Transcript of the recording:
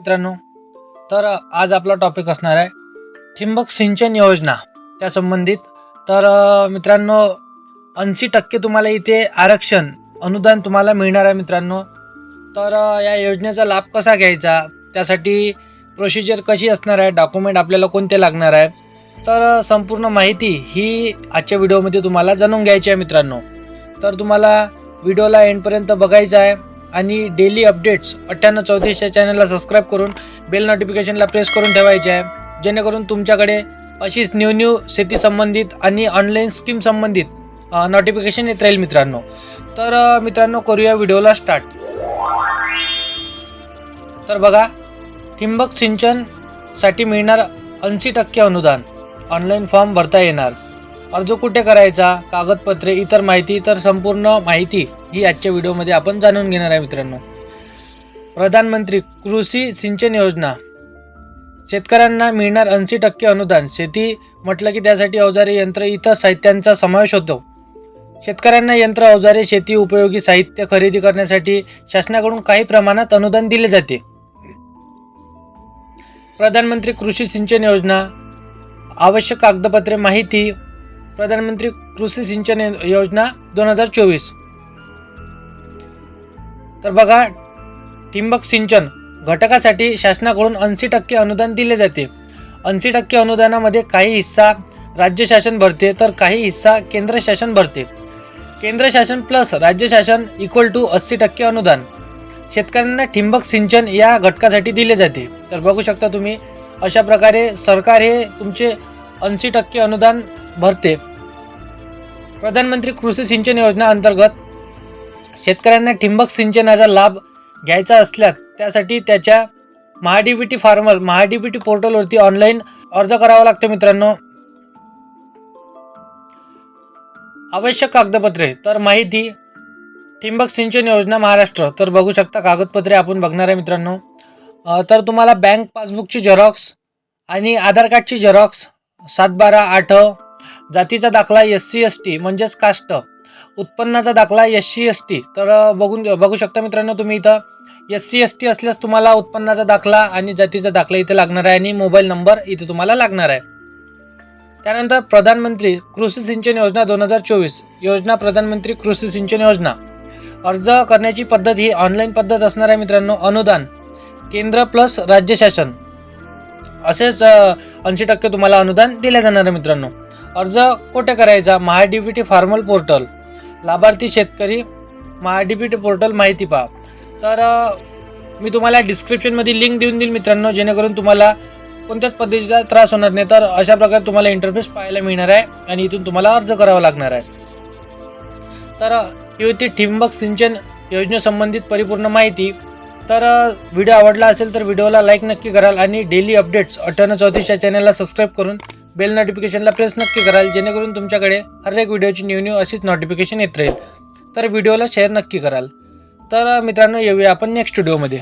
मित्रांनो तर आज आपला टॉपिक असणार आहे ठिंबक सिंचन योजना. त्या संबंधित तर मित्रांनो ऐंशी टक्के तुम्हाला इथे आरक्षण अनुदान तुम्हाला मिळणार आहे मित्रांनो. तर या योजनेचा लाभ कसा घ्यायचा? त्यासाठी प्रोसिजर कशी असणार आहे? डॉक्युमेंट आपल्याला कोणते लागणार आहे? तर संपूर्ण माहिती ही आजच्या व्हिडिओमध्ये तुम्हाला जाणून घ्यायची आहे मित्रांनो. तर तुम्हाला व्हिडिओला एंडपर्यंत बघायचं आहे. आणि डेली अपडेट्स अठ्ठ्याण्णव चौतीस या चॅनलला सबस्क्राईब करून बेल नोटिफिकेशनला प्रेस करून ठेवायचे आहे. जेणेकरून तुमच्याकडे अशीच न्यू न्यू शेती संबंधित आणि ऑनलाईन स्कीम संबंधित नोटिफिकेशन येत राहील मित्रांनो. तर मित्रांनो करूया व्हिडिओला स्टार्ट तर बघा ठिंबक सिंचनसाठी मिळणार ऐंशी टक्के अनुदान. ऑनलाईन फॉर्म भरता येणार. अर्ज कुठे करायचा कागदपत्रे इतर माहिती तर संपूर्ण माहिती ही आजच्या व्हिडिओमध्ये आपण जाणून घेणार आहे मित्रांनो. प्रधानमंत्री कृषी सिंचन योजना. शेतकऱ्यांना मिळणार ऐंशी टक्के अनुदान. शेती म्हटलं की त्यासाठी अवजारे यंत्र इतर साहित्यांचा समावेश होतो. शेतकऱ्यांना यंत्र अवजारे शेती उपयोगी साहित्य खरेदी करण्यासाठी शासनाकडून काही प्रमाणात अनुदान दिले जाते. प्रधानमंत्री कृषी सिंचन योजना. आवश्यक कागदपत्रे माहिती प्रधानमंत्री कृषी सिंचन योजना दोन हजार चोवीस. तर बघा ठिंबक सिंचन घटकासाठी शासनाकडून ऐंशी टक्के अनुदान दिले जाते. ऐंशी टक्के अनुदानामध्ये काही हिस्सा राज्य शासन भरते तर काही हिस्सा केंद्र शासन भरते. केंद्र शासन प्लस राज्य शासन इक्वल टू अस्सी टक्के अनुदान. शेतकऱ्यांना ठिंबक सिंचन या घटकासाठी दिले जाते. तर बघू शकता तुम्ही अशा प्रकारे सरकार हे तुमचे ऐंशी टक्के अनुदान भरते. प्रधानमंत्री कृषी सिंचन योजना अंतर्गत शेतकऱ्यांना ठिंबक सिंचनाचा लाभ घ्यायचा असल्यास त्यासाठी त्याच्या महाडीबीटी फार्मर महाडीबीटी पोर्टलवरती ऑनलाईन अर्ज करावा लागतो मित्रांनो. आवश्यक कागदपत्रे तर माहिती ठिंबक सिंचन योजना महाराष्ट्र तर बघू शकता कागदपत्रे आपण बघणार आहे मित्रांनो. तर तुम्हाला बँक पासबुकची झेरॉक्स आणि आधार कार्डची झेरॉक्स सात बारा आठ जातीचा दाखला एस सी एस टी म्हणजेच कास्ट. उत्पन्नाचा दाखला एस सी एस टी. तर बघून बघू शकता मित्रांनो तुम्ही इथं. एस सी एस टी असल्यास तुम्हाला उत्पन्नाचा दाखला आणि जातीचा दाखला इथे लागणार आहे आणि मोबाईल नंबर इथे तुम्हाला लागणार आहे. त्यानंतर प्रधानमंत्री कृषी सिंचन योजना दोन हजार चोवीस. योजना प्रधानमंत्री कृषी सिंचन योजना. अर्ज करण्याची पद्धत ही ऑनलाईन पद्धत असणार आहे मित्रांनो अनुदान. केंद्र प्लस राज्य शासन. असेच ऐंशी टक्के तुम्हाला अनुदान दिले जाणार आहे मित्रांनो. अर्ज कुठे करायचा? MahaDBT farmer portal. लाभार्थी शेतकरी महाडीबीटी पोर्टल माहिती पहा. तर मी तुम्हाला डिस्क्रिप्शनमध्ये लिंक देऊन देईल मित्रांनो जेणेकरून तुम्हाला कोणत्याच पद्धतीचा त्रास होणार नाही. तर अशा प्रकारे तुम्हाला इंटरफेस पाहायला मिळणार आहे आणि इथून तुम्हाला अर्ज करावा लागणार आहे. तर ही होती ठिंबक सिंचन योजनेसंबंधित परिपूर्ण माहिती. तर व्हिडिओ आवडला असेल तर व्हिडिओला लाईक नक्की कराल आणि डेली अपडेट्स अठ्ठ्याण्णव चौतीस या चॅनलला सबस्क्राईब करून बेल नोटिफिकेशनला प्रेस नक्की कराल जेणेकरून तुमच्याकडे हर एक व्हिडिओची न्यू न्यू अशीच नोटिफिकेशन येत राहील. तर व्हिडिओला शेअर नक्की कराल. तर मित्रांनो येऊया आपण नेक्स्ट व्हिडिओमध्ये